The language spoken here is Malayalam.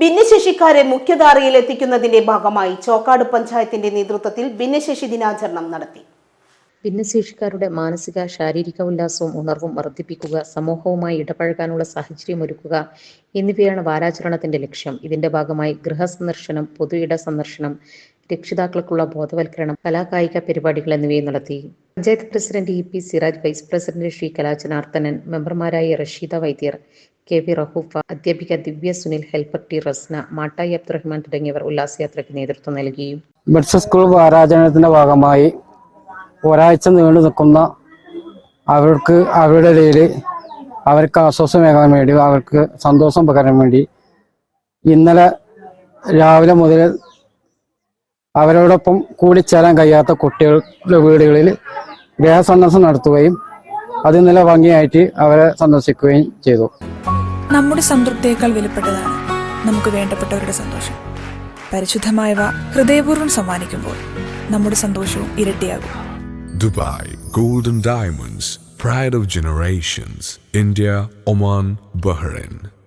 ഭിന്നശേഷിക്കാരെ മുഖ്യധാരയിൽ എത്തിക്കുന്നതിന്റെ ഭാഗമായി ചോക്കാട് പഞ്ചായത്തിന്റെ നേതൃത്വത്തിൽ ഭിന്നശേഷി ദിനാചരണം നടത്തി. ഭിന്നശേഷിക്കാരുടെ മാനസിക ശാരീരിക ഉല്ലാസവും ഉണർവും വർദ്ധിപ്പിക്കുക സമൂഹവുമായി ഇടപഴകാനുള്ള സാഹചര്യം ഒരുക്കുക എന്നിവയാണ് വാരാചരണത്തിന്റെ ലക്ഷ്യം. ഇതിന്റെ ഭാഗമായി ഗൃഹസന്ദർശനം പൊതു ഇട സന്ദർശനം രക്ഷിതാക്കൾക്കുള്ള ബോധവൽക്കരണം കലാകായിക പരിപാടികൾ എന്നിവയും നടത്തി. Panchayat president E P Siraj vice president Shri കലാചനാർത്തനൻ മെമ്പർമാരായ റഷീദ വൈദ്യർ കെ വി റഹൂഫ അധ്യാപിക ദിവ്യ സുനിൽ ഹെൽപ്പർ ടി റസ്ന മാട്ടായി അബ്ദുറഹ്മാൻ തുടങ്ങിയവർ ഉല്ലാസയാത്രയ്ക്ക് നേതൃത്വം നൽകി മെഡിസൽ സ്കൂൾ വാരാചരണത്തിന്റെ ഭാഗമായി ഒരാഴ്ച നീണ്ടു നിൽക്കുന്ന അവർക്ക് അവരുടെ ഇടയിൽ അവർക്ക് ആശ്വാസമേകാൻ വേണ്ടി അവർക്ക് സന്തോഷം പകരാൻ വേണ്ടി ഇന്നലെ രാവിലെ മുതൽ അവരോടൊപ്പം കൂടിച്ചേരാൻ കഴിയാത്ത കുട്ടികളുടെ വീടുകളിൽ ഗൃഹസന്ദർശനം നടത്തുകയും അതിൽ നില ഭംഗിയായിട്ട് അവരെ സന്ദർശിക്കുകയും ചെയ്തു. നമ്മുടെ സംതൃപ്തിയേക്കാൾ വിലപ്പെട്ടതാണ് നമുക്ക് വേണ്ടപ്പെട്ടവരുടെ സന്തോഷം. പരിശുദ്ധമായവ ഹൃദയപൂർവം സമ്മാനിക്കുമ്പോൾ നമ്മുടെ സന്തോഷവും ഇരട്ടിയാകും. Dubai golden diamonds pride of generations India Oman Bahrain.